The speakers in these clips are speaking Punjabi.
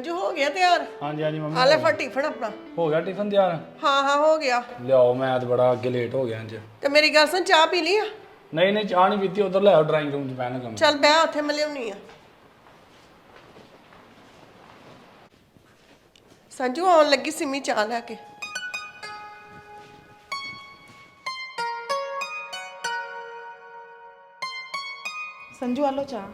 ਸੰਜੂ ਹੋ ਗਿਆ ਤਿਆਰ? ਹਾਂਜੀ ਹਾਂਜੀ ਮੰਮੀ ਆ ਲੈ ਫੜ ਟਿਫਨ ਆਪਣਾ। ਹੋ ਗਿਆ ਟਿਫਨ ਤਿਆਰ? ਹਾਂ ਹਾਂ ਹੋ ਗਿਆ। ਲਿਆਓ ਮੈਂ ਤਾਂ ਬੜਾ ਅੱਗੇ ਲੇਟ ਹੋ ਗਿਆ ਅੱਜ। ਤੇ ਮੇਰੀ ਗੱਲ ਸੁਣ ਚਾਹ ਪੀ ਲਈ ਆ? ਨਹੀਂ ਨਹੀਂ ਚਾਹ ਨਹੀਂ ਪੀਤੀ ਉਧਰ ਲੈ ਆਓ ਡਰਾਇੰਗ ਰੂਮ 'ਚ ਬਹਿਣ ਲੱਗਾ ਮੈਂ ਚੱਲ ਬਹਿ ਉੱਥੇ ਮੈਂ ਲਿਆਉਣੀ ਆ। ਸੰਜੂ ਆਉਣ ਲੱਗੀ ਸਿਮੀ ਚਾਹ ਲੈ ਕੇ। ਸੰਜੂ ਆਲੋ ਚਾਹ।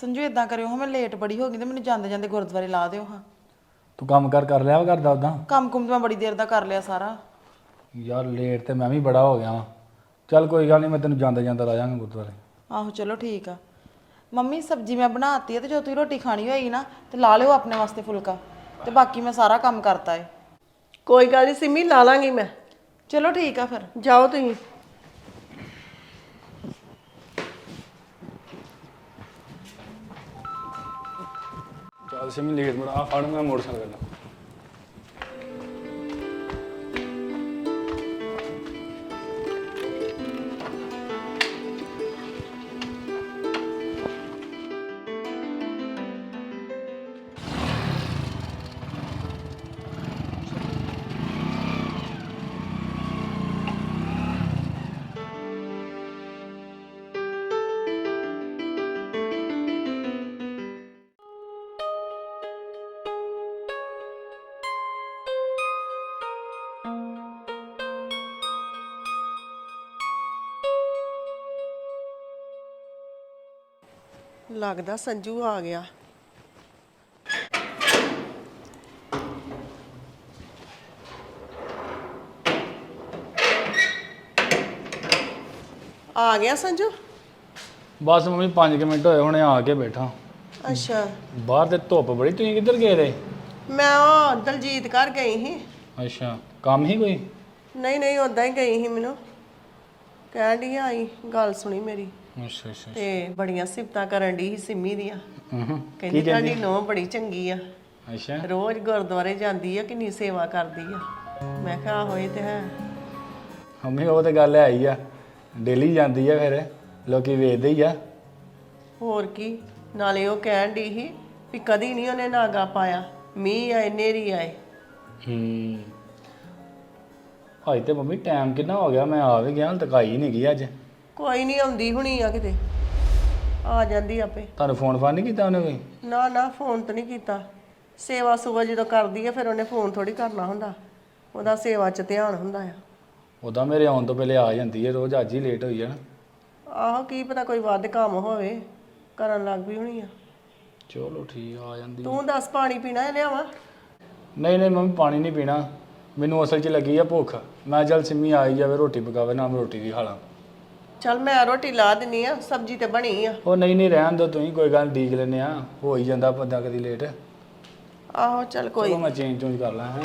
ਸੰਜੂ ਇਦਾਂ ਕਰਿਓ ਹਾਂ ਮੈਂ ਲੇਟ ਬੜੀ ਹੋ ਗਈ ਤੇ ਮੈਨੂੰ ਜਾਂਦੇ ਜਾਂਦੇ ਗੁਰਦੁਆਰੇ ਲਾ ਦਿਓ ਹਾਂ। ਤੂੰ ਕੰਮ ਕਰ ਕਰ ਲਿਆ ਵਾ ਕਰਦਾ ਉਦਾਂ ਕੰਮ ਕੁੰਮ ਤਾਂ ਮੈਂ ਬੜੀ ਦੇਰ ਦਾ ਕਰ ਲਿਆ ਸਾਰਾ। ਯਾਰ ਲੇਟ ਤੇ ਮੈਂ ਵੀ ਬੜਾ ਹੋ ਗਿਆ ਵਾਂ। ਚੱਲ ਕੋਈ ਗੱਲ ਨਹੀਂ ਮੈਂ ਤੈਨੂੰ ਜਾਂਦਾ ਜਾਂਦਾ ਲਾ ਜਾਵਾਂਗਾ ਗੁਰਦੁਆਰੇ। ਆਹੋ ਚਲੋ ਠੀਕ ਆ। ਮੰਮੀ ਸਬਜ਼ੀ ਮੈਂ ਬਣਾਤੀ ਹੈ ਤੇ ਜੋ ਤੁਸੀਂ ਰੋਟੀ ਖਾਣੀ ਹੋਏਗੀ ਨਾ ਤੇ ਲਾ ਲਿਓ ਆਪਣੇ ਵਾਸਤੇ ਫੁਲਕਾ। ਤੇ ਬਾਕੀ ਮੈਂ ਸਾਰਾ ਕੰਮ ਕਰਤਾ ਏ। ਕੋਈ ਗੱਲ ਨਹੀਂ ਸਿਮੀ ਲਾ ਲਾਂਗੀ ਮੈਂ। ਚਲੋ ਠੀਕ ਆ ਫਿਰ। ਜਾਓ ਤੁਸੀਂ। ਚੱਲ ਸਿਮੀ ਲੇਟ ਬੜਾ ਆ ਫੜ ਮੈਂ ਮੋਟਰਸਾਈਕਲ ਕਰਨਾ। ਲੱਗਦਾ ਸੰਜੂ ਆ ਗਿਆ। ਆ ਗਿਆ ਸੰਜੂ? ਬਸ ਮੰਮੀ 5 ਮਿੰਟ ਹੋਏ ਹੁਣੇ ਆ ਕੇ ਬੈਠਾ। ਅੱਛਾ। ਬਾਹਰ ਤੇ ਧੁੱਪ ਬੜੀ ਤੁਸੀਂ ਕਿੱਧਰ ਗਏ ਦੇ ਮੈਂ ਉਹ ਦਲਜੀਤ ਘਰ ਗਈ ਸੀ। ਅੱਛਾ ਕੰਮ ਹੀ ਕੋਈ? ਨਹੀਂ ਨਹੀਂ ਉਦਾਂ ਹੀ ਗਈ ਸੀ ਮੈਨੂੰ। ਕਹਿਣ ਡਈ ਆਈ ਗੱਲ ਸੁਣੀ ਮੇਰੀ। ਅੱਛਾ ਅੱਛਾ ਤੇ ਬੜੀਆਂ ਸਿਫਤਾਂ ਕਰਨ ਸੀ ਸਿੰਮੀ ਦੀਆਂ। ਹੂੰ ਕਹਿੰਦੀ ਤੁਹਾਡੀ ਨੋਹ ਬੜੀ ਚੰਗੀ ਆ। ਅੱਛਾ। ਰੋਜ਼ ਗੁਰਦੁਆਰੇ ਜਾਂਦੀ ਆ ਕਿੰਨੀ ਸੇਵਾ ਕਰਦੀ ਆ। ਮੈਂ ਕਿਹਾ ਹੋਏ ਤੇ ਹੈ। ਮੰਮੀ ਉਹ ਤੇ ਗੱਲ ਹੈ ਹੀ ਆ। ਡੇਲੀ ਜਾਂਦੀ ਆ ਫਿਰ ਲੋਕੀ ਵੇਚਦੇ ਹੀ ਆ। ਹੋਰ ਕੀ ਨਾਲੇ ਉਹ ਕਹਿਣ ਡਈ ਸੀ ਵੀ ਕਦੀ ਨਹੀਂ ਉਹਨੇ ਨਾਗਾ ਪਾਇਆ। ਮੀਂਹ ਆਏ ਨੇਰੀ ਆਏ। ਹੂੰ। ਹਾਈ ਤੇ ਮੰਮੀ ਟਾਈਮ ਕਿੰਨਾ ਹੋ ਗਿਆ? ਮੈਂ ਆ ਵੀ ਗਿਆ ਤੱਕ ਆਈ ਨਹੀਂ ਗਈ ਅੱਜ। ਕੋਈ ਨਹੀਂ ਆਉਂਦੀ ਹੁਣੀ ਆ ਕਿਤੇ। ਆ ਜਾਂਦੀ ਆਪੇ। ਤੁਹਾਨੂੰ ਫੋਨ ਫਾਨ ਨਹੀਂ ਕੀਤਾ ਉਹਨੇ ਕੋਈ? ਨਾ ਨਾ ਫੋਨ ਤਾਂ ਨਹੀਂ ਕੀਤਾ। ਸੇਵਾ ਸੁਵਾ ਜਦੋਂ ਕਰਦੀ ਆ ਫਿਰ ਉਹਨੇ ਫੋਨ ਥੋੜੀ ਕਰਨਾ ਹੁੰਦਾ। ਉਹਦਾ ਸੇਵਾ 'ਚ ਧਿਆਨ ਹੁੰਦਾ ਆ। ਉਦਾਂ ਮੇਰੇ ਆਉਣ ਤੋਂ ਪਹਿਲੇ ਆ ਜਾਂਦੀ ਹੈ ਰੋਜ਼ ਅੱਜ ਹੀ ਲੇਟ ਹੋਈ ਹੈ ਨਾ। ਆਹੋ ਕੀ ਪਤਾ ਕੋਈ ਵੱਧ ਕੰਮ ਹੋਵੇ ਕਰਨ ਲੱਗ ਪਈ ਹੋਣੀ ਆ। ਚਲੋ ਠੀਕ ਆ ਜਾਂਦੀ ਤੂੰ ਦੱਸ ਪਾਣੀ ਪੀਣਾ ਹੈ ਲਿਆਵਾਂ? ਨਹੀਂ ਨਹੀਂ ਮੰਮੀ ਪਾਣੀ ਨਹੀਂ ਪੀਣਾ। ਮੈਨੂੰ ਅਸਲ 'ਚ ਲੱਗੀ ਆ ਭੁੱਖ। ਮੈਂ ਚੱਲ ਸਿੰਮੀ ਆਈ ਜਾਵੇ ਰੋਟੀ ਪਕਾਵੇ ਨਾ ਮੈਂ ਰੋਟੀ ਵੀ ਖਾ ਲਾਂ। ਚੱਲ ਮੈਂ ਰੋਟੀ ਲਾ ਦਿੰਨੀ ਆ ਸਬਜ਼ੀ ਤੇ ਬਣੀ ਆ। ਉਹ ਨਹੀਂ ਨਹੀਂ ਰਹਿਣ ਦੋ ਤੁਸੀਂ ਕੋਈ ਗੱਲ ਡੀਕ ਲੈਨੇ ਆ। ਹੋ ਹੀ ਜਾਂਦਾ ਬੰਦਾ ਕਦੀ ਲੇਟ ਆਹੋ ਚੱਲ ਕੋਈ ਚਲੋ ਮੈਂ ਚੇਂਜ ਚੂੰਜ ਕਰ ਲਾਂ ਹੈ।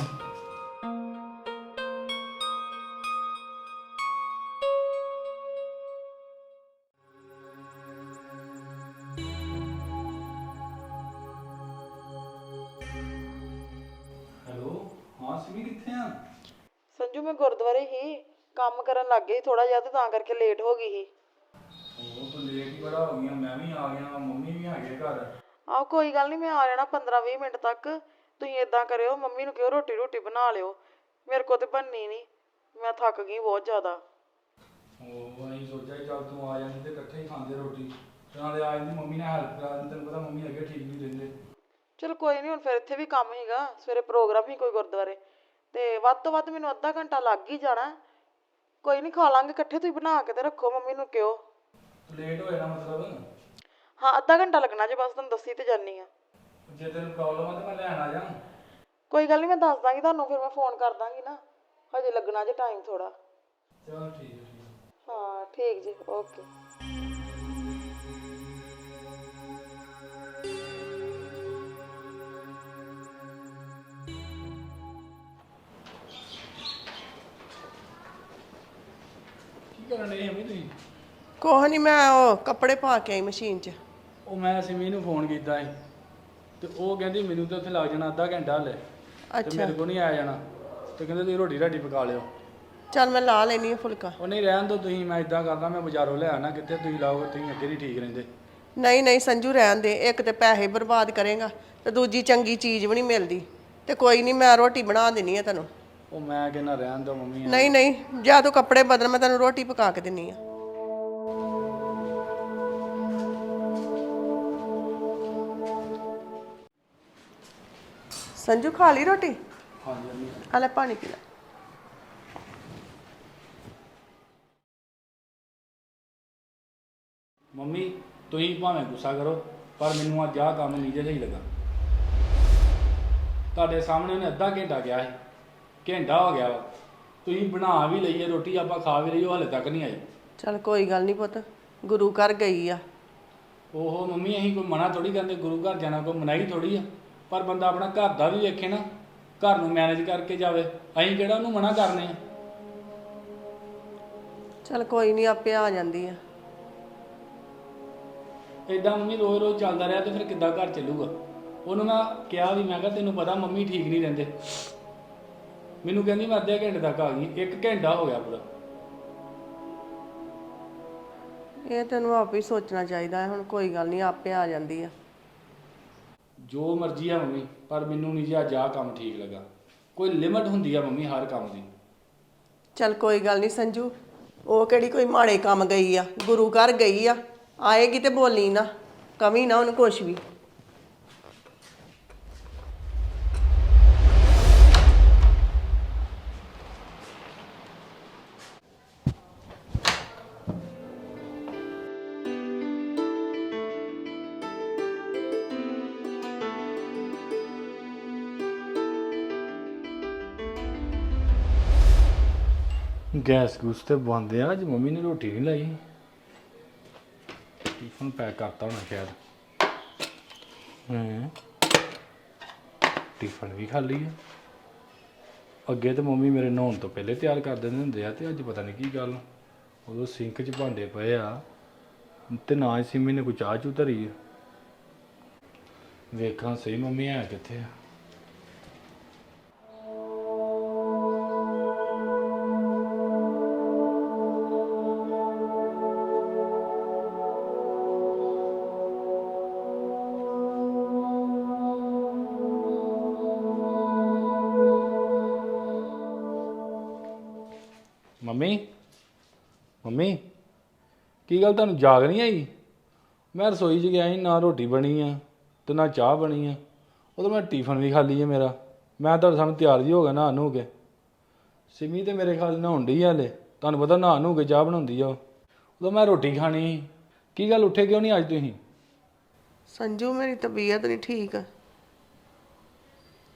ਹੈਲੋ ਹਾਂ ਸਿਮੀ ਕਿੱਥੇ ਆ? ਸੰਜੂ ਮੈਂ ਗੁਰਦੁਆਰੇ ਹੀ। ਕੰਮ ਕਰਨ ਲੱਗ ਗਈ ਥੋੜਾ ਜਿਹਾ ਤੇ ਤਾਂ ਕਰਕੇ ਲੇਟ ਹੋ ਗਈ ਸੀ। ਉਹ ਤਾਂ ਲੇਟ ਹੀ ਬੜਾ ਹੋ ਗਿਆ ਮੈਂ ਵੀ ਆ ਗਿਆ ਮੰਮੀ ਵੀ ਆ ਗਏ ਘਰ। ਆਹ ਕੋਈ ਗੱਲ ਨਹੀਂ ਮੈਂ ਆ ਜਾਣਾ 15-20 ਮਿੰਟ ਤੱਕ। ਤੁਸੀਂ ਇਦਾਂ ਕਰਿਓ ਮੰਮੀ ਨੂੰ ਕਿਹਾ ਰੋਟੀ ਰੋਟੀ ਬਣਾ ਲਿਓ। ਮੇਰੇ ਕੋਲ ਤੇ ਬਣਨੀ ਨਹੀਂ ਮੈਂ ਥੱਕ ਗਈ ਬਹੁਤ ਜ਼ਿਆਦਾ। ਉਹ ਅਸੀਂ ਸੋਚਿਆ ਸੀ ਚੱਲ ਤੂੰ ਆ ਜਾਂਦੀ ਤੇ ਇਕੱਠੇ ਹੀ ਖਾਂਦੇ ਰੋਟੀ। ਤੇ ਨਾਲੇ ਆ ਜਾਂਦੀ ਮੰਮੀ ਨਾਲ ਹੈਲਪ ਕਰਾ ਦਿੰਦੀ ਤੈਨੂੰ ਪਤਾ ਮੰਮੀ ਅੱਗੇ ਠੀਕ ਨਹੀਂ ਰਹਿੰਦੇ। ਚਲ ਕੋਈ ਨਹੀਂ ਹੁਣ ਫਿਰ ਇੱਥੇ ਵੀ ਕੰਮ ਹੀਗਾ ਸਵੇਰੇ ਪ੍ਰੋਗਰਾਮ ਹੀ ਕੋਈ ਗੁਰਦੁਆਰੇ। ਤੇ ਵੱਧ ਤੋਂ ਵੱਧ ਮੈਨੂੰ ਅੱਧਾ ਘੰਟਾ ਲੱਗ ਹੀ ਜਾਣਾ। ਕੋਈ ਨਹੀਂ ਖਾ ਲਾਂਗੇ ਇਕੱਠੇ ਤੁਸੀਂ ਬਣਾ ਕੇ ਤੇ ਰੱਖੋ ਮੰਮੀ ਨੂੰ ਕਿਹੋ। ਲੇਟ ਹੋਏ ਨਾ ਮਤਲਬ? ਹਾਂ ਅੱਧਾ ਘੰਟਾ ਲੱਗਣਾ ਜੇ ਬਸ ਤੁਹਾਨੂੰ ਦੱਸੀ ਤੇ ਜਾਨੀ ਆ। ਜੇ ਤੈਨੂੰ ਪ੍ਰੋਬਲਮ ਆ ਤਾਂ ਮੈਂ ਲੈਣ ਆ ਜਾ। ਕੋਈ ਗੱਲ ਨਹੀਂ ਮੈਂ ਦੱਸ ਦਾਂਗੀ ਤੁਹਾਨੂੰ ਫਿਰ ਮੈਂ ਫੋਨ ਕਰ ਦਾਂਗੀ ਨਾ। ਹਜੇ ਲੱਗਣਾ ਜੇ ਟਾਈਮ ਥੋੜਾ ਚਲ ਠੀਕ ਹੈ ਠੀਕ ਹੈ। ਹਾਂ ਠੀਕ ਜੀ ਓਕੇ ਕਰਨ ਡਏ ਹਮੀ ਤੁਸੀਂ? ਕੋਹ ਨਹੀਂ ਮੈਂ ਉਹ ਕੱਪੜੇ ਪਾ ਕੇ ਆਈ ਮਸ਼ੀਨ 'ਚ। ਉਹ ਮੈਂ ਸਿਮੀ ਨੂੰ ਫੋਨ ਕੀਤਾ ਸੀ। ਤੇ ਉਹ ਕਹਿੰਦੀ ਮੈਨੂੰ ਤਾਂ ਉੱਥੇ ਲੱਗ ਜਾਣਾ ਅੱਧਾ ਘੰਟਾ ਹਲੇ। ਤੇ ਅੱਛਾ। ਮੇਰੇ ਕੋਲ ਨਹੀਂ ਆਇਆ ਜਾਣਾ। ਤੇ ਕਹਿੰਦੇ ਤੁਸੀਂ ਰੋਟੀ ਰਾਟੀ ਪਕਾ ਲਿਓ। ਚੱਲ ਮੈਂ ਲਾ ਲੈਣੀ ਆ ਫੁਲਕਾ। ਉਹ ਨਹੀਂ ਰਹਿਣ ਦੋ ਤੁਸੀਂ ਮੈਂ ਇਦਾਂ ਕਰਦਾ ਮੈਂ ਬਾਜ਼ਾਰੋਂ ਲੈ ਆਣਾ ਕਿੱਥੇ ਤੁਸੀਂ ਲਾਓ ਤੁਸੀਂ ਅੱਗੇ ਨਹੀਂ ਠੀਕ ਰਹਿੰਦੇ। ਨਹੀਂ ਨਹੀਂ ਸੰਜੂ ਰਹਿਣ ਦੇ। ਇੱਕ ਤੇ ਪੈਸੇ ਬਰਬਾਦ ਕਰੇਗਾ ਤੇ ਦੂਜੀ ਚੰਗੀ ਚੀਜ਼ ਵੀ ਨਹੀਂ ਮਿਲਦੀ। ਤੇ ਕੋਈ ਨਹੀਂ ਮੈਂ ਰੋਟੀ ਬਣਾ ਦੇਣੀ ਆ ਤੈਨੂੰ। ਉਹ ਮੈਂ ਕਹਿੰਦਾ ਰਹਿਣ ਦੋ ਮੰਮੀ ਨਹੀਂ ਨਹੀਂ ਜਾਂ ਤੂੰ ਕੱਪੜੇ ਬਦਲ ਮੈਂ ਤੈਨੂੰ ਰੋਟੀ ਪਕਾ ਕੇ ਦਿੰਨੀ ਆ। ਸੰਜੂ ਖਾ ਲਈ ਰੋਟੀ? ਹਾਂਜੀ ਮੰਮੀ ਆ ਲੈ ਪਾਣੀ ਪੀ ਲੈ। ਮੰਮੀ ਤੁਸੀਂ ਭਾਵੇਂ ਗੁੱਸਾ ਕਰੋ ਪਰ ਮੈਨੂੰ ਅੱਜ ਆਹ ਕੰਮ ਨਹੀਂ ਜੇ ਸਹੀ ਲੱਗਾ। ਤੁਹਾਡੇ ਸਾਹਮਣੇ ਉਹਨੇ ਅੱਧਾ ਘੰਟਾ ਗਿਆ ਸੀ। ਘੰਟਾ ਹੋ ਗਿਆ ਵਾ। ਤੁਸੀਂ ਬਣਾ ਵੀ ਲਈਏ ਰੋਟੀ ਆਪਾਂ ਖਾ ਵੀ ਲਈਏ ਉਹ ਹਲੇ ਤੱਕ ਨਹੀਂ ਆਈ। ਚੱਲ ਕੋਈ ਗੱਲ ਨਹੀਂ ਪੁੱਤ ਗੁਰੂ ਘਰ ਗਈ ਆ। ਉਹ ਮੰਮੀ ਅਸੀਂ ਕੋਈ ਮਨਾ ਥੋੜੀ ਕਰਦੇ ਗੁਰੂ ਘਰ ਜਾਣਾ ਕੋਈ ਮਨਾਈ ਥੋੜੀ ਆ। ਪਰ ਬੰਦਾ ਆਪਣਾ ਘਰ ਦਾ ਵੀ ਵੇਖੇ ਨਾ ਘਰ ਨੂੰ ਮੈਨੇਜ ਕਰਕੇ ਜਾਵੇ। ਅਸੀਂ ਕਿਹੜਾ ਉਹਨੂੰ ਮਨਾ ਕਰਨੇ ਆ? ਚੱਲ ਕੋਈ ਨਹੀਂ ਆਪੇ ਆ ਜਾਂਦੀ ਆ। ਇਦਾਂ ਮੰਮੀ ਰੋਜ਼ ਰੋਜ਼ ਚੱਲਦਾ ਰਿਹਾ ਤੇ ਫਿਰ ਕਿੱਦਾਂ ਘਰ ਚੱਲੂਗਾ? ਉਹਨੂੰ ਮੈਂ ਕਿਹਾ ਵੀ ਮੈਂ ਕਿਹਾ ਤੈਨੂੰ ਪਤਾ ਮੰਮੀ ਠੀਕ ਨਹੀਂ ਰਹਿੰਦੇ। ਮੈਨੂੰ ਕਹਿੰਦੀ ਮੈਂ ਅੱਧੇ ਘੰਟੇ ਤੱਕ ਆ ਗਈ ਇੱਕ ਘੰਟਾ ਹੋ ਗਿਆ ਪੂਰਾ। ਇਹ ਤੈਨੂੰ ਆਪ ਹੀ ਸੋਚਣਾ ਚਾਹੀਦਾ ਹੈ ਹੁਣ ਕੋਈ ਗੱਲ ਨਹੀਂ ਆਪੇ ਆ ਜਾਂਦੀ ਆ। ਜੋ ਮਰਜ਼ੀ ਆ ਮੰਮੀ ਪਰ ਮੈਨੂੰ ਨਹੀਂ ਜੀ ਅੱਜ ਆਹ ਕੰਮ ਠੀਕ ਲੱਗਾ। ਕੋਈ ਲਿਮਟ ਹੁੰਦੀ ਆ ਮੰਮੀ ਹਰ ਕੰਮ ਦੀ। ਚੱਲ ਕੋਈ ਗੱਲ ਨਹੀਂ ਸੰਜੂ ਉਹ ਕਿਹੜੀ ਕੋਈ ਮਾੜੇ ਕੰਮ ਗਈ ਆ ਗੁਰੂ ਘਰ ਗਈ ਆ ਆਏਗੀ ਤੇ ਬੋਲੀ ਨਾ ਕਮੀ ਨਾ ਉਹਨੂੰ ਕੁਛ ਵੀ। ਗੈਸ ਗੂਸ ਤੇ ਬੰਦ ਆ, ਅੱਜ ਮੰਮੀ ਨੇ ਰੋਟੀ ਨਹੀਂ ਲਾਈ। ਟਿਫਨ ਪੈਕ ਕਰਤਾ ਹੋਣਾ ਸ਼ਾਇਦ। ਹੂੰ? ਟਿਫਨ ਵੀ ਖਾਲੀ ਆ। ਅੱਗੇ ਤੇ ਮੰਮੀ ਮੇਰੇ ਨਹਾਉਣ ਤੋਂ ਪਹਿਲੇ ਤਿਆਰ ਕਰ ਦਿੰਦੇ ਹੁੰਦੇ ਆ, ਤੇ ਅੱਜ ਪਤਾ ਨਹੀਂ ਕੀ ਗੱਲ। ਉਦੋਂ ਸਿੰਕ 'ਚ ਭਾਂਡੇ ਪਏ ਆ, ਤੇ ਨਾ ਹੀ ਸਿੰਮੀ ਨੇ ਕੋਈ ਚਾਹ ਚੂ ਧਰੀ ਆ। ਵੇਖਾਂ ਸਹੀ ਮੰਮੀ ਹੈ ਕਿੱਥੇ ਆ। ਮੰਮੀ ਮੰਮੀ ਕੀ ਗੱਲ ਤੁਹਾਨੂੰ ਜਾਗ ਨਹੀਂ ਆਈ? ਮੈਂ ਰਸੋਈ 'ਚ ਗਿਆ ਸੀ ਨਾ ਰੋਟੀ ਬਣੀ ਆ ਤੇ ਨਾ ਚਾਹ ਬਣੀ ਆ। ਉਦੋਂ ਮੈਂ ਟਿਫਨ ਵੀ ਖਾਲੀ ਹੈ ਮੇਰਾ। ਮੈਂ ਤੁਹਾਡੇ ਸਾਹਮਣੇ ਤਿਆਰ ਜੀ ਹੋ ਗਿਆ ਨੂੰ ਕੇ। ਸਿਮੀ ਤੇ ਮੇਰੇ ਖਿਆਲ ਨਹਾਉਣ ਡਈ ਆ ਹਲੇ। ਤੁਹਾਨੂੰ ਪਤਾ ਨੂੰ ਕੇ ਚਾਹ ਬਣਾਉਂਦੀ ਆ ਉਹ। ਉਦੋਂ ਮੈਂ ਰੋਟੀ ਖਾਣੀ ਸੀ। ਕੀ ਗੱਲ ਉੱਠੇ ਕਿਉਂ ਨਹੀਂ ਅੱਜ ਤੁਸੀਂ? ਸੰਜੂ ਮੇਰੀ ਤਬੀਅਤ ਨਹੀਂ ਠੀਕ।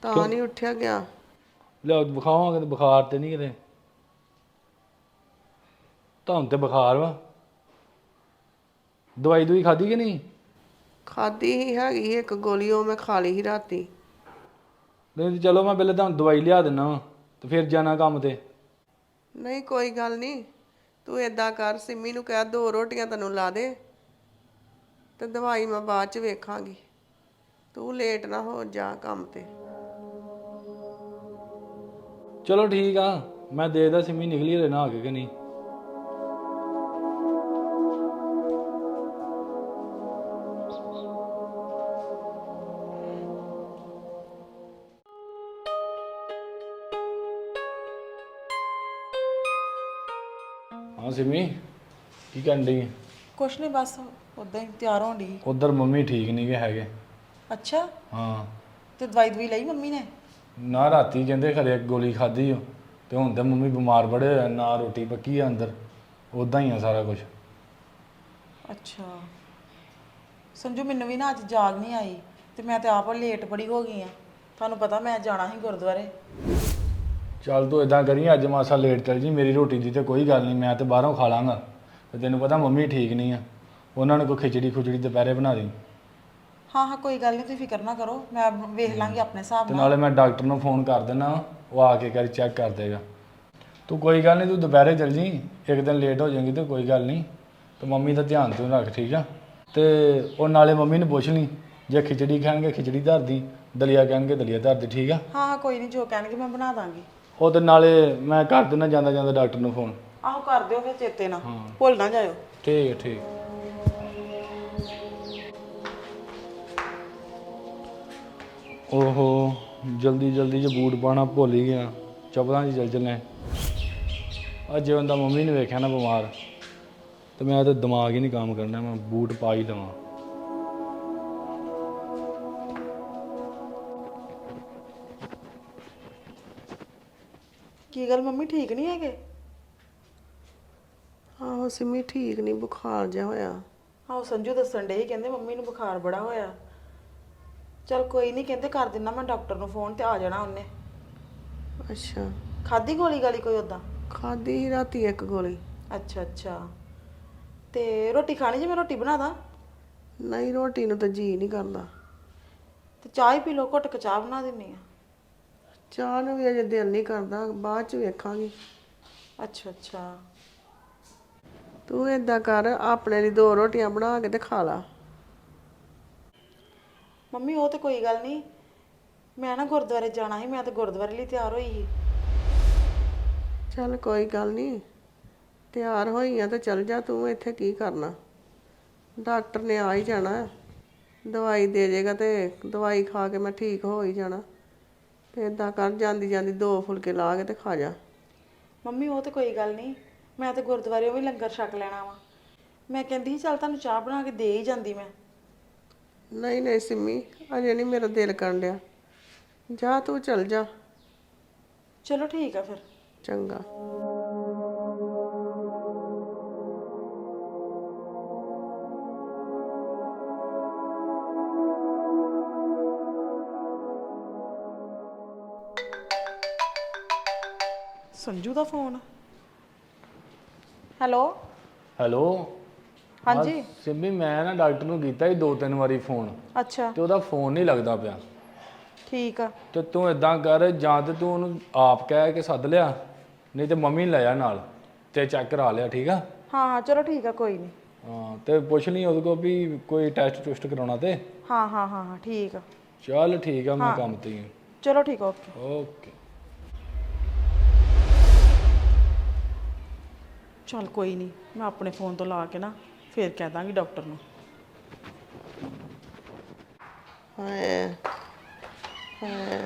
ਤਾਂ ਨਹੀਂ ਉੱਠਿਆ ਗਿਆ। ਲਿਆਓ ਵਿਖਾਵਾਂਗੇ ਤੇ ਬੁਖਾਰ ਤੇ ਨਹੀਂ ਕਿਤੇ। ਤੁਹਾਨੂੰ ਤੇ ਬੁਖਾਰ ਵਾ। ਦਵਾਈ ਦੂਈ ਖਾਧੀ ਕਿ ਨਹੀਂ? ਖਾਦੀ ਹੀ ਹੈਗੀ ਇੱਕ ਗੋਲੀ ਉਹ ਮੈਂ ਖਾ ਲਈ ਸੀ ਰਾਤੀ। ਨਹੀਂ ਤੇ ਚਲੋ ਮੈਂ ਪਹਿਲੇ ਤੁਹਾਨੂੰ ਦਵਾਈ ਲਿਆ ਦਿੰਦਾ ਵਾ ਤੇ ਫਿਰ ਜਾਣਾ ਕੰਮ ਤੇ। ਨਹੀਂ ਕੋਈ ਗੱਲ ਨਹੀਂ। ਤੂੰ ਏਦਾਂ ਕਰ ਸਿੰਮੀ ਨੂੰ ਕਹਿ ਦੋ ਰੋਟੀਆਂ ਤੈਨੂੰ ਲਾ ਦੇ ਤੇ ਦਵਾਈ ਮੈਂ ਬਾਅਦ ਚ ਵੇਖਾਂਗੀ। ਤੂੰ ਲੇਟ ਨਾ ਹੋ ਜਾ ਕੰਮ ਤੇ। ਚਲੋ ਠੀਕ ਆ ਮੈਂ ਦੇਖਦਾ ਸਿੰਮੀ ਨਿਕਲੀ ਨਾ ਆ ਕੇ ਕਿ ਨਹੀਂ। ਹਾਂ ਸਿੰਮੀ ਕੀ ਕਰਨ ਡਈ ਕੁਛ ਨਹੀਂ ਬਸ ਉਦਾਂ ਹੀ ਤਿਆਰ ਹੋਣ ਦੀ ਉਧਰ ਮੰਮੀ ਠੀਕ ਨਹੀਂ ਗੇ ਹੈਗੇ। ਅੱਛਾ? ਹਾਂ। ਤੇ ਦਵਾਈ ਦਵਾਈ ਲਈ ਮੰਮੀ ਨੇ? ਨਾ ਰਾਤੀ ਕਹਿੰਦੇ ਖਰੇ ਗੋਲੀ ਖਾਧੀ ਓ ਤੇ ਹੁਣ ਤੇ ਮੰਮੀ ਬਿਮਾਰ ਬੜੇ ਹੋਏ ਆ ਨਾ ਰੋਟੀ ਪੱਕੀ ਆ ਅੰਦਰ ਉਦਾਂ ਹੀ ਆ ਸਾਰਾ ਕੁਝ ਅੱਛਾ। ਸੰਜੂ ਮੈਨੂੰ ਵੀ ਨਾ ਅੱਜ ਜਾਗ ਨਹੀਂ ਆਈ ਤੇ ਮੈਂ ਤੇ ਆਪ ਲੇਟ ਬੜੀ ਹੋ ਗਈ ਆ। ਤੁਹਾਨੂੰ ਪਤਾ ਮੈਂ ਜਾਣਾ ਸੀ ਗੁਰਦੁਆਰੇ। ਚੱਲ ਤੂੰ ਇਦਾਂ ਕਰੀ ਅੱਜ ਮਾਸਾ ਲੇਟ ਚੱਲ ਜੀ ਮੇਰੀ ਰੋਟੀ ਦੀ ਤੇ ਕੋਈ ਗੱਲ ਨਹੀਂ ਮੈਂ ਤੇ ਬਾਹਰੋਂ ਖਾ ਲਾਂਗਾ। ਤੇ ਤੈਨੂੰ ਪਤਾ ਮੰਮੀ ਠੀਕ ਨਹੀਂ ਆ। ਉਹਨਾਂ ਨੇ ਕੋਈ ਖਿਚੜੀ ਖੁਚੜੀ ਦੁਪਹਿਰੇ ਬਣਾ ਦੇ ਹਾਂ ਹਾਂ ਕੋਈ ਗੱਲ ਨਹੀਂ ਤੁਸੀਂ ਫਿਕਰ ਨਾ ਕਰੋ। ਮੈਂ ਵੇਖ ਲਾਂਗੀ ਆਪਣੇ ਹਿਸਾਬ ਤੇ ਨਾਲ। ਨਾਲੇ ਮੈਂ ਡਾਕਟਰ ਨੂੰ ਫੋਨ ਕਰ ਦਿੰਦਾ ਉਹ ਆ ਕੇ ਕਰ ਚੈੱਕ ਕਰ ਦੇਗਾ। ਤੂੰ ਕੋਈ ਗੱਲ ਨਹੀਂ ਤੂੰ ਦੁਪਹਿਰੇ ਚੱਲ ਜੀ ਇੱਕ ਦਿਨ ਲੇਟ ਹੋ ਜਾਏਗੀ ਤੇ ਕੋਈ ਗੱਲ ਨਹੀਂ। ਤੇ ਮੰਮੀ ਦਾ ਧਿਆਨ ਤੂੰ ਰੱਖ ਠੀਕ ਆ? ਤੇ ਉਹ ਨਾਲੇ ਮੰਮੀ ਨੂੰ ਪੁੱਛ ਲਈ ਜੇ ਖਿਚੜੀ ਖਾਣਗੇ ਖਿਚੜੀ ਧਰ ਦੀ ਦਲੀਆ ਕਹਿਣਗੇ ਦਲੀਆ ਧਰ ਦੀ ਠੀਕ ਆ? ਹਾਂ ਹਾਂ ਕੋਈ ਨਹੀਂ ਜੋ ਕਹਿਣਗੇ ਮੈਂ ਬਣਾ ਦਾਂਗੀ। ਉਹ ਤੇ ਨਾਲੇ ਮੈਂ ਕਰ ਦਿੰਦਾ ਜਾਂਦਾ ਜਾਂਦਾ ਡਾਕਟਰ ਨੂੰ ਫੋਨ ਆਹੋ ਕਰ ਦਿਓ ਫਿਰ ਚੇਤੇ ਨਾਲ। ਭੁੱਲ ਨਾ ਜਾਇਓ। ਠੀਕ ਹੈ ਠੀਕ। ਓਹੋ ਜਲਦੀ ਜਲਦੀ ਜੇ ਬੂਟ ਪਾਣਾ ਭੁੱਲ ਹੀ ਗਿਆ। ਚੱਪਲਾਂ 'ਚ ਚੱਲ ਚੱਲੇ। ਅੱਜ ਜੇ ਬੰਦਾ ਮੰਮੀ ਨੇ ਵੇਖਿਆ ਨਾ ਬਿਮਾਰ ਤੇ ਮੈਂ ਤਾਂ ਦਿਮਾਗ ਹੀ ਨਹੀਂ ਕੰਮ ਕਰਨਾ ਮੈਂ ਬੂਟ ਪਾ ਹੀ ਲਵਾਂ। ਗੱਲ ਮੰਮੀ ਠੀਕ ਨਹੀਂ ਹੈਗੇ? ਆਹੋ ਸਿੰਮੀ ਠੀਕ ਨਹੀਂ ਬੁਖਾਰ ਜਿਹਾ ਹੋਇਆ। ਆਹੋ ਸੰਜੂ ਦੱਸਣ ਡੇ ਕਹਿੰਦੇ ਮੰਮੀ ਨੂੰ ਬੁਖਾਰ ਬੜਾ ਹੋਇਆ। ਚਲ ਕੋਈ ਨਹੀਂ ਕਹਿੰਦੇ ਕਰ ਦਿੰਨਾ ਮੈਂ ਡਾਕਟਰ ਨੂੰ ਫੋਨ ਤੇ ਆ ਜਾਣਾ ਉਹਨੇ। ਅੱਛਾ। ਖਾਦੀ ਗੋਲੀ ਗਾਲੀ ਕੋਈ ਉਦਾਂ ਖਾਦੀ ਸੀ ਰਾਤੀ ਇੱਕ ਗੋਲੀ। ਅੱਛਾ ਅੱਛਾ। ਤੇ ਰੋਟੀ ਖਾਣੀ ਜੇ ਮੈਂ ਰੋਟੀ ਬਣਾ ਦਾਂ? ਨਹੀਂ ਰੋਟੀ ਨੂੰ ਤਾਂ ਜੀ ਨਹੀਂ ਕਰਦਾ। ਤੇ ਚਾਹ ਹੀ ਪੀ ਲਓ ਘੁੱਟ ਕੇ ਚਾਹ ਬਣਾ ਦਿੰਨੀ ਆ। ਚਾਹ ਨੂੰ ਵੀ ਅਜੇ ਦਿਲ ਨਹੀਂ ਕਰਦਾ ਬਾਅਦ ਚ ਵੇਖਾਂਗੀ। ਅੱਛਾ ਅੱਛਾ। ਤੂੰ ਏਦਾਂ ਕਰ ਆਪਣੇ ਲਈ ਦੋ ਰੋਟੀਆਂ ਬਣਾ ਕੇ ਤੇ ਖਾ ਲਾ। ਮੰਮੀ ਉਹ ਤੇ ਕੋਈ ਗੱਲ ਨਹੀਂ। ਮੈਂ ਨਾ ਗੁਰਦੁਆਰੇ ਜਾਣਾ ਸੀ ਮੈਂ ਤਾਂ ਗੁਰਦੁਆਰੇ ਲਈ ਤਿਆਰ ਹੋਈ ਸੀ। ਚੱਲ ਕੋਈ ਗੱਲ ਨਹੀਂ। ਤਿਆਰ ਹੋਈ ਆ ਤੇ ਚੱਲ ਜਾ ਤੂੰ ਇੱਥੇ ਕੀ ਕਰਨਾ? ਡਾਕਟਰ ਨੇ ਆ ਹੀ ਜਾਣਾ। ਦਵਾਈ ਦੇ ਜੇਗਾ ਤੇ ਦਵਾਈ ਖਾ ਕੇ ਮੈਂ ਠੀਕ ਹੋ ਹੀ ਜਾਣਾ। ਤੇ ਏਦਾਂ ਕਰ ਜਾਂਦੀ ਜਾਂਦੀ ਦੋ ਫੁਲਕੇ ਲਾ ਕੇ ਤੇ ਖਾ ਜਾ। ਮੰਮੀ ਉਹ ਤੇ ਕੋਈ ਗੱਲ ਨਹੀਂ। ਮੈਂ ਤਾਂ ਗੁਰਦੁਆਰੇ ਵੀ ਲੰਗਰ ਛਕ ਲੈਣਾ ਵਾ। ਮੈਂ ਕਹਿੰਦੀ ਸੀ ਚੱਲ ਤੁਹਾਨੂੰ ਚਾਹ ਬਣਾ ਕੇ ਦੇ ਹੀ ਜਾਂਦੀ ਮੈਂ। ਨਹੀਂ ਨਹੀਂ ਸਿੰਮੀ ਅਜੇ ਨਹੀਂ ਮੇਰਾ ਦਿਲ ਕਰਨ ਡਿਆ। ਜਾ ਤੂੰ ਚੱਲ ਜਾ। ਚਲੋ ਠੀਕ ਆ ਫਿਰ। ਚੰਗਾ। ਸੰਜੂ ਦਾ ਫੋਨ। ਹੈਲੋ। ਹੈਲੋ। ਹਾਂਜੀ। ਸਿੰਮੀ ਮੈਂ ਨਾ ਡਾਕਟਰ ਨੂੰ ਕੀਤਾ ਸੀ ਦੋ ਤਿੰਨ ਵਾਰੀ ਫੋਨ। ਅੱਛਾ। ਤੇ ਉਹਦਾ ਫੋਨ ਨਹੀਂ ਲੱਗਦਾ ਪਿਆ। ਠੀਕ ਆ। ਤੇ ਤੂੰ ਇਦਾਂ ਕਰ ਜਾਂ ਤੇ ਤੂੰ ਉਹਨੂੰ ਆਪ ਕਹਿ ਕੇ ਸੱਦ ਲਿਆ ਨਹੀਂ ਤੇ ਮੰਮੀ ਨੂੰ ਲੈ ਨਾਲ ਤੇ ਚੈੱਕ ਕਰਾ ਲਿਆ ਠੀਕ ਆ? ਹਾਂ ਹਾਂ ਚਲੋ ਠੀਕ ਆ ਕੋਈ ਨਹੀਂ। ਹਾਂ ਤੇ ਪੁੱਛ ਲਈ ਉਹਦੇ ਕੋਲ ਵੀ ਕੋਈ ਟੈਸਟ ਟੁਸਟ ਕਰਾਉਣਾ ਤੇ। ਹਾਂ ਹਾਂ ਹਾਂ ਹਾਂ ਠੀਕ ਆ। ਚੱਲ ਠੀਕ ਆ ਮੈਂ ਕੰਮ ਤੇ ਹੀ ਚਲੋ ਠੀਕ ਆ ਓਕੇ। ਹਾਂ। ਓਕੇ। ਚਲ ਕੋਈ ਨਹੀਂ ਮੈਂ ਆਪਣੇ ਫੋਨ ਤੋਂ ਲਾ ਕੇ ਨਾ ਫੇਰ ਕਹਿ ਦਾਂਗੀ ਡਾਕਟਰ ਨੂੰ। ਹਾਏ ਹਾਏ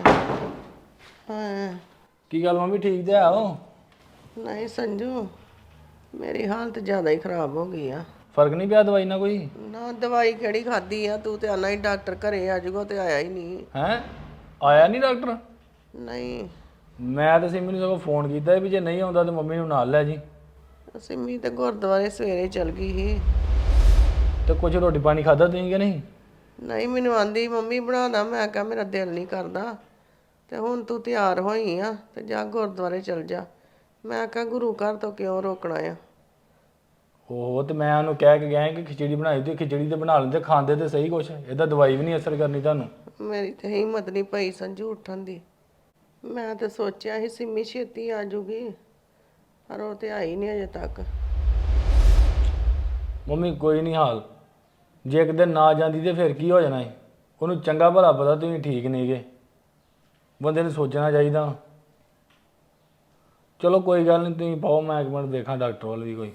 ਹਾਏ। ਕੀ ਗੱਲ ਮੰਮੀ ਠੀਕ ਤੇ ਆ ਉਹ? ਨਹੀਂ ਸੰਜੂ ਮੇਰੀ ਹਾਲਤ ਜ਼ਿਆਦਾ ਹੀ ਖਰਾਬ ਹੋ ਗਈ ਆ। ਫ਼ਰਕ ਨਹੀਂ ਪਿਆ ਦਵਾਈ ਨਾਲ ਕੋਈ? ਨਾ ਦਵਾਈ ਕਿਹੜੀ ਖਾਦੀ ਆ? ਤੂੰ ਤੇ ਆਨਾ ਹੀ ਡਾਕਟਰ ਘਰੇ ਆ ਜਾਊਗਾ ਤੇ ਆਇਆ ਹੀ ਨਹੀਂ। ਹੈ? ਆਇਆ ਨਹੀਂ ਡਾਕਟਰ? ਨਹੀਂ। ਮੈਂ ਤਾਂ ਸਿੰਮੀ ਨੂੰ ਸਗੋਂ ਫੋਨ ਕੀਤਾ ਵੀ ਜੇ ਨਹੀਂ ਆਉਂਦਾ ਤੇ ਮੰਮੀ ਨੂੰ ਨਾਲ ਲੈ ਜੀ। ਸਿੰਮੀ ਤੇ ਗੁਰਦੁਆਰੇ ਸਵੇਰੇ ਚਲ ਗਈ ਸੀ। ਤੇ ਕੁਝ ਰੋਟੀ ਪਾਣੀ ਖਾਦਾ ਤੁਸੀਂ ਕਿ ਨਹੀਂ? ਨਹੀਂ ਮੈਨੂੰ ਆਂਦੀ ਮੰਮੀ ਬਣਾਦਾ ਮੈਂ ਕਿਹਾ ਮੇਰਾ ਦਿਲ ਨਹੀਂ ਕਰਦਾ। ਤੇ ਹੁਣ ਤੂੰ ਤਿਆਰ ਹੋਈ ਆ ਤੇ ਜਾ ਗੁਰਦੁਆਰੇ ਚਲ ਜਾ। ਮੈਂ ਕਿਹਾ ਗੁਰੂ ਘਰ ਤੋਂ ਕਿਉਂ ਰੋਕਣਾ ਆ? ਉਹ ਤੇ ਮੈਂ ਉਹਨੂੰ ਕਹਿ ਕੇ ਗਿਆ ਕਿ ਖਿਚੜੀ ਬਣਾਈ ਤੇ ਖਿਚੜੀ ਤੇ ਬਣਾ ਲੈਂਦੇ ਖਾਂਦੇ ਤੇ ਸਹੀ ਕੁਛ। ਇਹਦਾ ਦਵਾਈ ਵੀ ਨਹੀਂ ਅਸਰ ਕਰਨੀ ਤੁਹਾਨੂੰ? ਮੇਰੀ ਤੇ ਹਿੰਮਤ ਨਹੀਂ ਪਈ ਸੰਜੂ ਉੱਠਣ ਦੀ। ਮੈਂ ਤੇ ਸੋਚਿਆ ਸੀ ਸਿੰਮੀ ਛੇਤੀ ਆ ਜੂਗੀ ਪਰ ਉਹ ਤੇ ਆਈ ਨਹੀਂ ਅਜੇ ਤੱਕ। ਮੰਮੀ ਕੋਈ ਨਹੀਂ ਹਾਲ। ਜੇ ਇੱਕ ਦਿਨ ਨਾ ਜਾਂਦੀ ਤੇ ਫਿਰ ਕੀ ਹੋ ਜਾਣਾ ਹੈ ਉਹਨੂੰ ਚੰਗਾ ਭਲਾ ਪਤਾ ਤੁਸੀਂ ਠੀਕ ਨਹੀਂਗੇ ਬੰਦੇ ਨੂੰ ਸੋਚਣਾ ਚਾਹੀਦਾ। ਚਲੋ ਕੋਈ ਗੱਲ ਨਹੀਂ ਤੁਸੀਂ ਪਾਓ ਮੈਂ ਇੱਕ ਮਿੰਟ ਦੇਖਾਂ ਡਾਕਟਰ ਵੱਲ ਵੀ ਕੋਈ।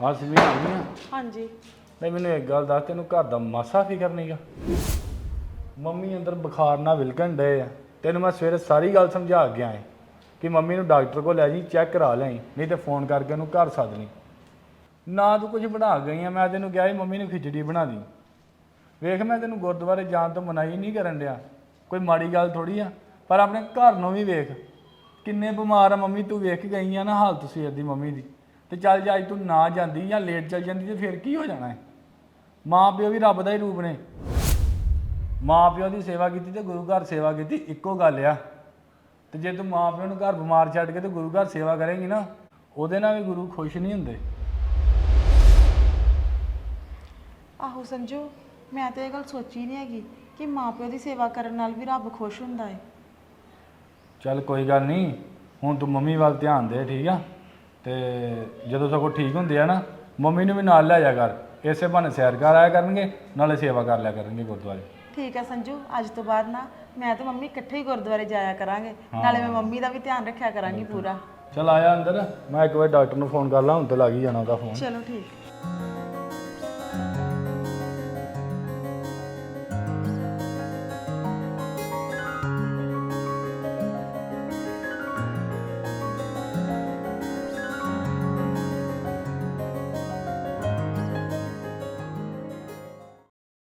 ਹਾਂ ਸਿਮੀ ਆ ਗਈ ਆ। ਹਾਂਜੀ। ਨਹੀਂ, ਮੈਨੂੰ ਇੱਕ ਗੱਲ ਦੱਸ, ਤੈਨੂੰ ਘਰ ਦਾ ਮਾਸਾ ਫਿਕਰ ਨਹੀਂਗਾ ਮੰਮੀ ਅੰਦਰ ਬੁਖਾਰ ਨਾਲ ਵਿਲਕਣ ਡਏ ਆ। ਤੈਨੂੰ ਮੈਂ ਸਵੇਰੇ ਸਾਰੀ ਗੱਲ ਸਮਝਾ ਕੇ ਆਇਆ ਕਿ ਮੰਮੀ ਨੂੰ ਡਾਕਟਰ ਕੋਲ ਲੈ ਜੀ, ਚੈੱਕ ਕਰਾ ਲਿਆਈ ਨਹੀਂ ਤੇ ਫੋਨ ਕਰਕੇ ਉਹਨੂੰ ਘਰ ਸੱਦ ਲਈ। ਨਾ ਤੂੰ ਕੁਝ ਬਣਾ ਗਈ ਆ, ਮੈਂ ਤੈਨੂੰ ਕਿਹਾ ਸੀ ਮੰਮੀ ਨੂੰ ਖਿਚੜੀ ਬਣਾ ਦੀ। ਵੇਖ, ਮੈਂ ਤੈਨੂੰ ਗੁਰਦੁਆਰੇ ਜਾਣ ਤੋਂ ਮਨਾਹੀ ਨਹੀਂ ਕਰਨ ਡਿਆ। ਕੋਈ ਮਾੜੀ ਗੱਲ ਥੋੜੀ ਆ, ਪਰ ਆਪਣੇ ਘਰ ਨੂੰ ਵੀ ਵੇਖ। ਕਿੰਨੇ ਬਿਮਾਰ ਆ ਮੰਮੀ, ਤੂੰ ਵੇਖ ਕੇ ਗਈ ਆ ਨਾ ਹਾਲਤ ਸਵੇਰ ਦੀ ਮੰਮੀ ਦੀ। ਤੇ ਚੱਲ ਜੇ ਅੱਜ ਤੂੰ ਨਾ ਜਾਂਦੀ ਜਾਂ ਲੇਟ ਚੱਲ ਜਾਂਦੀ ਤੇ ਫਿਰ ਕੀ ਹੋ ਜਾਣਾ ਹੈ? ਮਾਂ ਪਿਓ ਵੀ ਰੱਬ ਦਾ ਹੀ ਰੂਪ ਨੇ। ਮਾਂ ਪਿਓ ਦੀ ਸੇਵਾ ਕੀਤੀ ਤੇ ਗੁਰੂ ਘਰ ਸੇਵਾ ਕੀਤੀ ਇੱਕੋ ਗੱਲ ਆ। ਤੇ ਜੇ ਤੂੰ ਮਾਂ ਪਿਓ ਨੂੰ ਘਰ ਬਿਮਾਰ ਛੱਡ ਕੇ ਤੇ ਗੁਰੂ ਘਰ ਸੇਵਾ ਕਰੇਂਗੀ ਨਾ ਉਹਦੇ ਨਾਲ ਵੀ ਗੁਰੂ ਖੁਸ਼ ਨਹੀਂ ਹੁੰਦੇ। ਆਹੋ ਸੰਜੂ ਮੈਂ ਤਾਂ ਇਹ ਗੱਲ ਸੋਚੀ ਨਹੀਂ ਹੈਗੀ ਕਿ ਮਾਪਿਓ ਦੀ ਸੇਵਾ ਕਰਨ ਨਾਲ ਵੀ ਰੱਬ ਖੁਸ਼ ਹੁੰਦਾ ਹੈ। ਚੱਲ ਕੋਈ ਗੱਲ ਨਹੀਂ ਹੁਣ ਤੂੰ ਮੰਮੀ ਵੱਲ ਧਿਆਨ ਦੇ ਠੀਕ ਆ? ਤੇ ਜਦੋਂ ਸਗੋਂ ਠੀਕ ਹੁੰਦੇ ਆ ਨਾ ਮੰਮੀ ਨੂੰ ਵੀ ਨਾਲ ਲੈ ਜਾ ਕਰ। ਇਸੇ ਬਹਾਨੇ ਸੈਰ ਕਰ ਆਇਆ ਕਰਨਗੇ ਨਾਲੇ ਸੇਵਾ ਕਰ ਲਿਆ ਕਰਨਗੇ ਗੁਰਦੁਆਰੇ। ਠੀਕ ਹੈ ਸੰਜੂ ਅੱਜ ਤੋਂ ਬਾਅਦ ਨਾ ਮੈਂ ਤੇ ਮੰਮੀ ਇਕੱਠੇ ਹੀ ਗੁਰਦੁਆਰੇ ਜਾਇਆ ਕਰਾਂਗੇ। ਨਾਲੇ ਮੈਂ ਮੰਮੀ ਦਾ ਵੀ ਧਿਆਨ ਰੱਖਿਆ ਕਰਾਂਗੀ ਪੂਰਾ। ਚਲ ਆਇਆ ਅੰਦਰ ਮੈਂ ਇੱਕ ਵਾਰ ਡਾਕਟਰ ਨੂੰ ਫੋਨ ਕਰ ਲਾਂ ਹੁਣ ਤੇ ਲੱਗ ਹੀ ਜਾਣਾ ਉਹਦਾ ਫੋਨ। ਚਲੋ ਠੀਕ।